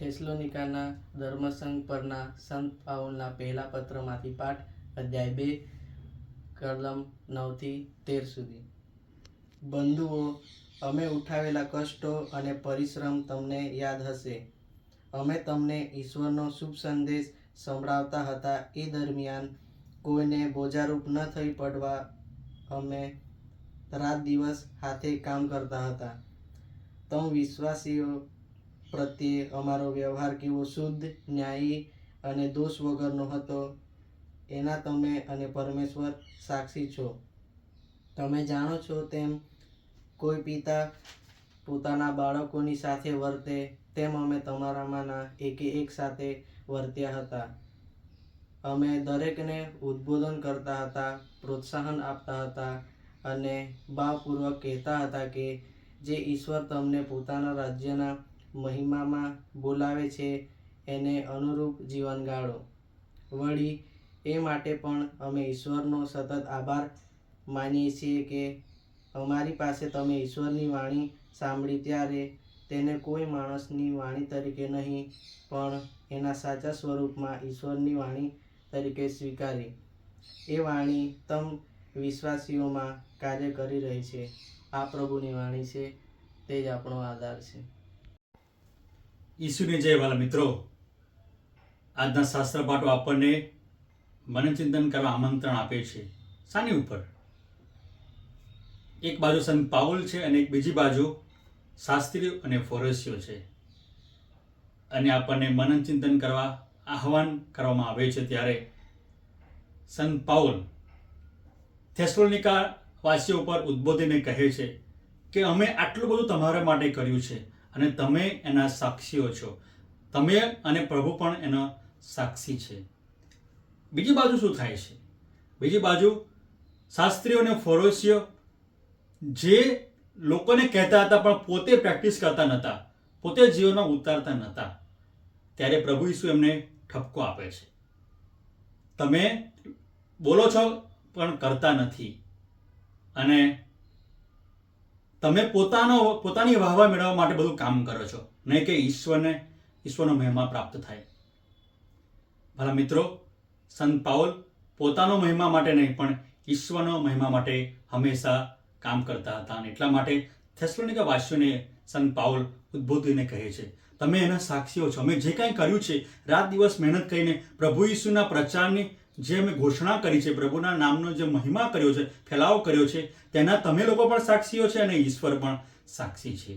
મોનિકાના ધર્મસંઘ પરના સંત પાઉલના પહેલા પત્રમાંથી પાઠ, અધ્યાય બે, કલમ નવથી તેર સુધી. બંધુઓ, અમે ઉઠાવેલા કષ્ટો અને પરિશ્રમ તમને યાદ હશે. અમે તમને ઈશ્વરનો શુભ સંદેશ સંભળાવતા હતા. એ દરમિયાન કોઈને બોજારૂપ ન થઈ પડવા અમે રાત દિવસ હાથે કામ કરતા હતા. તમ વિશ્વાસીઓ પ્રત્યે અમારો વ્યવહાર કેવો શુદ્ધ, ન્યાયી અને દોષ વગરનો હતો. એના તમે અને પરમેશ્વર સાક્ષી છો. તમે જાણો છો તેમ કોઈ પિતા પોતાના બાળકોની સાથે વર્તે તેમ અમે તમારામાંના એકે એક સાથે વર્ત્યા હતા. અમે દરેકને ઉદ્બોધન કરતા હતા, પ્રોત્સાહન આપતા હતા અને ભાવપૂર્વક કહેતા હતા કે જે ઈશ્વર તમને પોતાના રાજ્યના મહિમામાં બોલાવે છે એને અનુરૂપ જીવન ગાળો વળી, એ માટે પણ અમે ઈશ્વરનો સતત આભાર માનીએ છીએ કે અમારી પાસે તમે ઈશ્વરની વાણી સાંભળી ત્યારે તેને કોઈ માણસની વાણી તરીકે નહીં, પણ એના સાચા સ્વરૂપમાં ઈશ્વરની વાણી તરીકે સ્વીકારી. એ વાણી તમ વિશ્વાસીઓમાં કાર્ય કરી રહી છે. આ પ્રભુની વાણી છે, તે જ આપણો આધાર છે. ઈસુની જય વાલા મિત્રો. આજના શાસ્ત્ર પાઠો આપણને મનચિંતન કરવા આમંત્રણ આપે છે. શાની ઉપર? એક બાજુ સંત પાઉલ છે અને એક બીજી બાજુ શાસ્ત્રીઓ અને ફોરેસીઓ છે. અને આપણને મનનચિંતન કરવા આહવાન કરવામાં આવે છે ત્યારે સંત પાઉલ થેસ્લોનિકા વાસીઓ પર ઉદ્બોધીને કહે છે કે અમે આટલું બધું તમારા માટે કર્યું છે. અને તમે એના સાક્ષીઓ છો. તમે અને પ્રભુ પણ એના સાક્ષી છે. બીજી બાજુ શું થાય છે? બીજી બાજુ શાસ્ત્રીઓ અને ફોરોસીઓ જે લોકોને કહેતા હતા પણ પોતે પ્રેક્ટિસ કરતા નહોતા, પોતે જીવનમાં ઉતારતા નહોતા, ત્યારે પ્રભુ ઈસુ એમને ઠપકો આપે છે. તમે બોલો છો પણ કરતા નથી. અને તમે પોતાનો, પોતાની વાહવા મેળવવા માટે બધું કામ કરો છો. નહીં કે ઈશ્વરને, ઈશ્વરનો મહિમા પ્રાપ્ત થાય. ભલા મિત્રો, સંત પાઉલ પોતાનો મહિમા માટે નહીં, પણ ઈશ્વરનો મહિમા માટે હંમેશા કામ કરતા હતા અને એટલા માટે થેસલોનિકા વાસીઓને સંત પાઉલ ઉદ્બોધીને કહે છે, તમે એના સાક્ષીઓ છો. અમે જે કાંઈ કર્યું છે, રાત દિવસ મહેનત કરીને પ્રભુ ઈસુના પ્રચારની જે અમે ઘોષણા કરી છે, પ્રભુના નામનો જે મહિમા કર્યો છે, ફેલાવો કર્યો છે, તેના તમે લોકો પણ સાક્ષીઓ છે અને ઈશ્વર પણ સાક્ષી છે.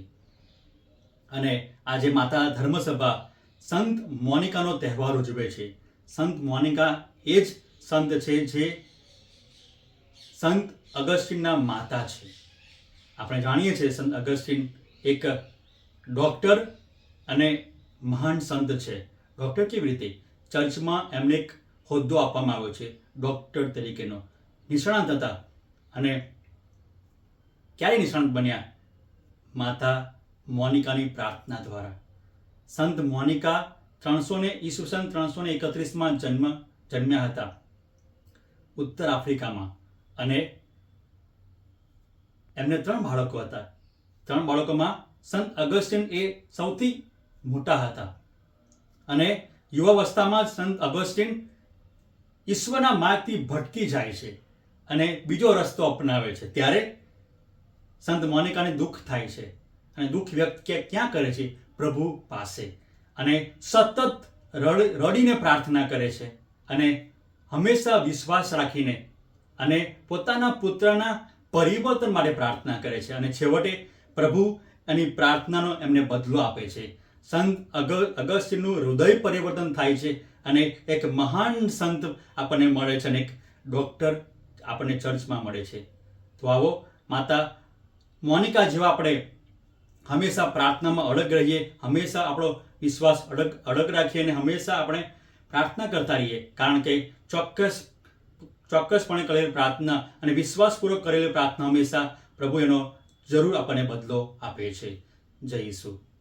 અને આજે માતા ધર્મસભા સંત મોનિકાનો તહેવાર ઉજવે છે. સંત મોનિકા એ જ સંત છે જે સંત અગસ્ટિનના માતા છે. આપણે જાણીએ છીએ સંત અગસ્ટિન એક ડૉક્ટર અને મહાન સંત છે. ડોક્ટર કેવી રીતે? ચર્ચમાં એમને એક હોદ્દો આપવામાં આવ્યો છે, ડૉક્ટર તરીકેનો. નિષ્ણાંત હતા અને ક્યારે નિષ્ણાંત બન્યા? માતા મોનિકાની પ્રાર્થના દ્વારા. સંત મોનિકા ત્રણસો ને ઈસુસન ત્રણસો ને એકત્રીસમાં જન્મ, જન્મ્યા હતા. ઉત્તર આફ્રિકામાં. અને એમને ત્રણ બાળકો હતા. ત્રણ બાળકોમાં સંત અગસ્ટિન એ સૌથી મોટા હતા. અને યુવાવસ્થામાં સંત અગસ્ટિન ઈશ્વરના માર્ગથી ભટકી જાય છે અને બીજો રસ્તો અપનાવે છે. ત્યારે સંત મોનિકાને દુઃખ થાય છે અને દુઃખ વ્યક્ત ક્યાં કરે છે? પ્રભુ પાસે. અને સતત રડ, રડીને પ્રાર્થના કરે છે અને હંમેશા વિશ્વાસ રાખીને અને પોતાના પુત્રના પરિવર્તન માટે પ્રાર્થના કરે છે. અને છેવટે પ્રભુ એની પ્રાર્થનાનો એમને બદલો આપે છે. સંત અગ, અગસ્ત્યનું હૃદય પરિવર્તન થાય છે અને એક મહાન સંત આપણને મળે છે અને એક ડૉક્ટર આપણને ચર્ચમાં મળે છે. તો આવો, માતા મોનિકા જેવા આપણે હંમેશા પ્રાર્થનામાં અડગ રહીએ, હંમેશા આપણો વિશ્વાસ અડગ અડગ રાખીએ અને હંમેશા આપણે પ્રાર્થના કરતા રહીએ. કારણ કે ચોક્કસ, ચોક્કસપણે કરેલી પ્રાર્થના અને વિશ્વાસપૂર્વક કરેલી પ્રાર્થના હંમેશા પ્રભુ એનો જરૂર આપણને બદલો આપે છે. જય ઈસુ.